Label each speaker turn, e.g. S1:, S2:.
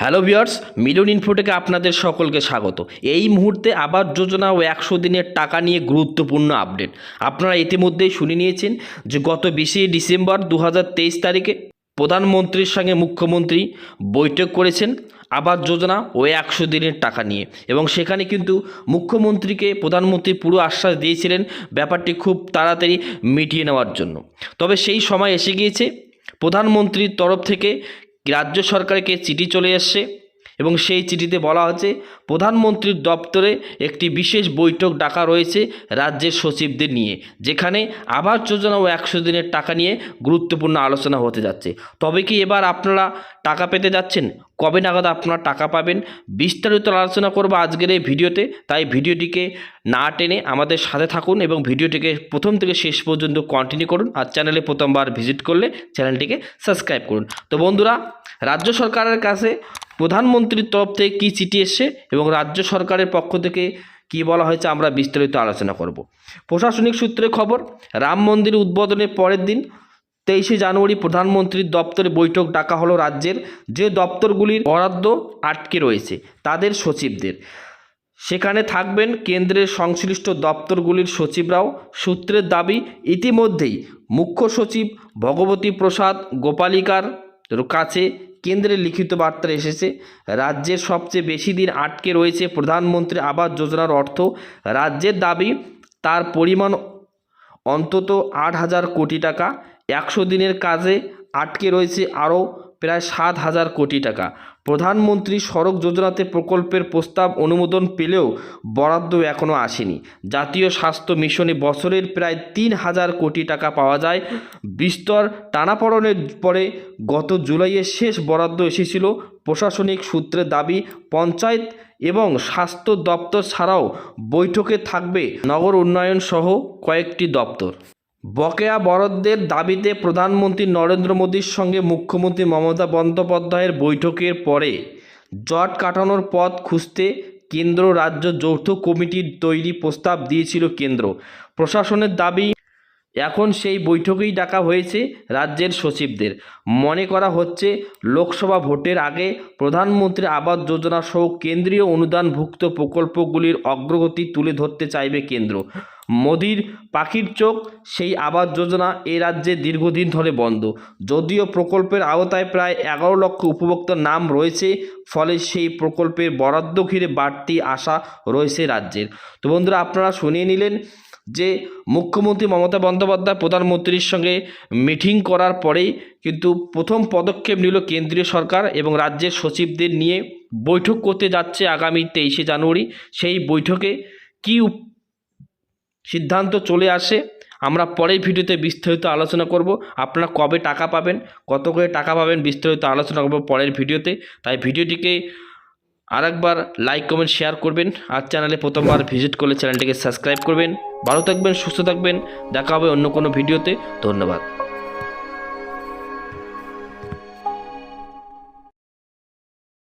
S1: Hello viewers million info থেকে আপনাদের সকলকে স্বাগত। এই মুহূর্তে আবাস যোজনা ও একশো দিনের টাকা নিয়ে গুরুত্বপূর্ণ আপডেট। আপনারা ইতিমধ্যেই শুনে নিয়েছেন যে গত বিশে ডিসেম্বর দু হাজার তেইশ তারিখে প্রধানমন্ত্রীর সঙ্গে মুখ্যমন্ত্রী বৈঠক করেছেন আবাস যোজনা ও একশো দিনের টাকা নিয়ে। এবং সেখানে কিন্তু মুখ্যমন্ত্রীকে প্রধানমন্ত্রী পুরো আশ্বাস দিয়েছিলেন ব্যাপারটি খুব তাড়াতাড়ি মিটিয়ে নেওয়ার জন্য। তবে সেই সময় এসে গিয়েছে প্রধানমন্ত্রীর তরফ থেকে রাজ্য সরকারকে চিঠি চলে এসছে। এবং সেই চিঠিতে বলা হচ্ছে, প্রধানমন্ত্রীর দপ্তরে একটি বিশেষ বৈঠক ডাকা রয়েছে রাজ্যের সচিবদের নিয়ে, যেখানে আবাস যোজনা ও একশো দিনের টাকা নিয়ে গুরুত্বপূর্ণ আলোচনা হতে যাচ্ছে। তবে কি এবার আপনারা টাকা পেতে যাচ্ছেন? কবে নাগাদ আপনারা টাকা পাবেন? বিস্তারিত আলোচনা করব আজকের এই ভিডিওতে, তাই ভিডিওটিকে না টেনে আমাদের সাথে থাকুন এবং ভিডিওটিকে প্রথম থেকে শেষ পর্যন্ত কন্টিনিউ করুন আর চ্যানেলে প্রথমবার ভিজিট করলে চ্যানেলটিকে সাবস্ক্রাইব করুন। তো বন্ধুরা, রাজ্য সরকারের কাছে প্রধানমন্ত্রীর তরফ থেকে কী চিঠি এসছে এবং রাজ্য সরকারের পক্ষ থেকে কী বলা হয়েছে আমরা বিস্তারিত আলোচনা করব। প্রশাসনিক সূত্রে খবর, রাম মন্দির উদ্বোধনের পরের দিন তেইশে জানুয়ারি প্রধানমন্ত্রীর দপ্তরে বৈঠক ডাকা হলো রাজ্যের যে দপ্তরগুলির বরাদ্দ আটকে রয়েছে, তাদের সচিবদের। সেখানে থাকবেন কেন্দ্রের সংশ্লিষ্ট দপ্তরগুলির সচিবরাও। সূত্রের দাবি, ইতিমধ্যেই মুখ্য সচিব ভগবতী প্রসাদ গোপালিকার কাছে কেন্দ্রের লিখিত বার্তা এসেছে, রাজ্যের সবচেয়ে বেশি দিন আটকে রয়েছে প্রধানমন্ত্রী আবাস যোজনার অর্থ। রাজ্যের দাবি, তার পরিমাণ অন্তত আট হাজার কোটি টাকা। একশো দিনের কাজে আটকে রয়েছে আরও প্রায় সাত হাজার কোটি টাকা। প্রধানমন্ত্রী সড়ক যোজনাতে প্রকল্পের প্রস্তাব অনুমোদন পেলেও বরাদ্দ এখনও আসেনি। জাতীয় স্বাস্থ্য মিশনে বছরের প্রায় তিন হাজার কোটি টাকা পাওয়া যায়। বিস্তর টানাপড়নের পরে গত জুলাইয়ের শেষ বরাদ্দ এসেছিল। প্রশাসনিক সূত্রে দাবি, পঞ্চায়েত এবং স্বাস্থ্য দপ্তর ছাড়াও বৈঠকে থাকবে নগর উন্নয়ন সহ কয়েকটি দপ্তর। বকেয়া বরাদ্দের দাবিতে প্রধানমন্ত্রী নরেন্দ্র মোদীর সঙ্গে মুখ্যমন্ত্রী মমতা বন্দ্যোপাধ্যায়ের বৈঠকের পরে জট কাটানোর পথ খুঁজতে কেন্দ্র রাজ্য যৌথ কমিটির তৈরি প্রস্তাব দিয়েছিল কেন্দ্র। প্রশাসনের দাবি, এখন সেই বৈঠকেই ডাকা হয়েছে রাজ্যের সচিবদের। মনে করা হচ্ছে, লোকসভা ভোটের আগে প্রধানমন্ত্রী আবাস যোজনা সহ কেন্দ্রীয় অনুদানভুক্ত প্রকল্পগুলির অগ্রগতি তুলে ধরতে চাইবে কেন্দ্র। মোদির পাখির চোখ, সেই আবাস যোজনা এ রাজ্যে দীর্ঘদিন ধরে বন্ধ। যদিও প্রকল্পের আওতায় প্রায় এগারো লক্ষ উপভোক্তার নাম রয়েছে, ফলে সেই প্রকল্পের বরাদ্দ ঘিরে বাড়তি আশা রয়েছে রাজ্যের। তো বন্ধুরা, আপনারা শুনিয়ে নিলেন যে মুখ্যমন্ত্রী মমতা বন্দ্যোপাধ্যায় প্রধানমন্ত্রীর সঙ্গে মিটিং করার পরেই কিন্তু প্রথম পদক্ষেপ নিল কেন্দ্রীয় সরকার এবং রাজ্যের সচিবদের নিয়ে বৈঠক করতে যাচ্ছে আগামী তেইশে জানুয়ারি। সেই বৈঠকে কী সিদ্ধান্ত চলে আসে। আমরা পরের ভিডিওতে বিস্তারিত আলোচনা করব। আপনারা কবে টাকা পাবেন, কত করে টাকা পাবেন বিস্তারিত আলোচনা করব পরের ভিডিওতে। তাই ভিডিওটিকে আরেকবার লাইক, কমেন্ট, শেয়ার করবেন। আর চ্যানেলে প্রথমবার ভিজিট করলে চ্যানেলটিকে সাবস্ক্রাইব করবেন। ভালো থাকবেন, সুস্থ থাকবেন। দেখা হবে অন্য কোনো ভিডিওতে। ধন্যবাদ।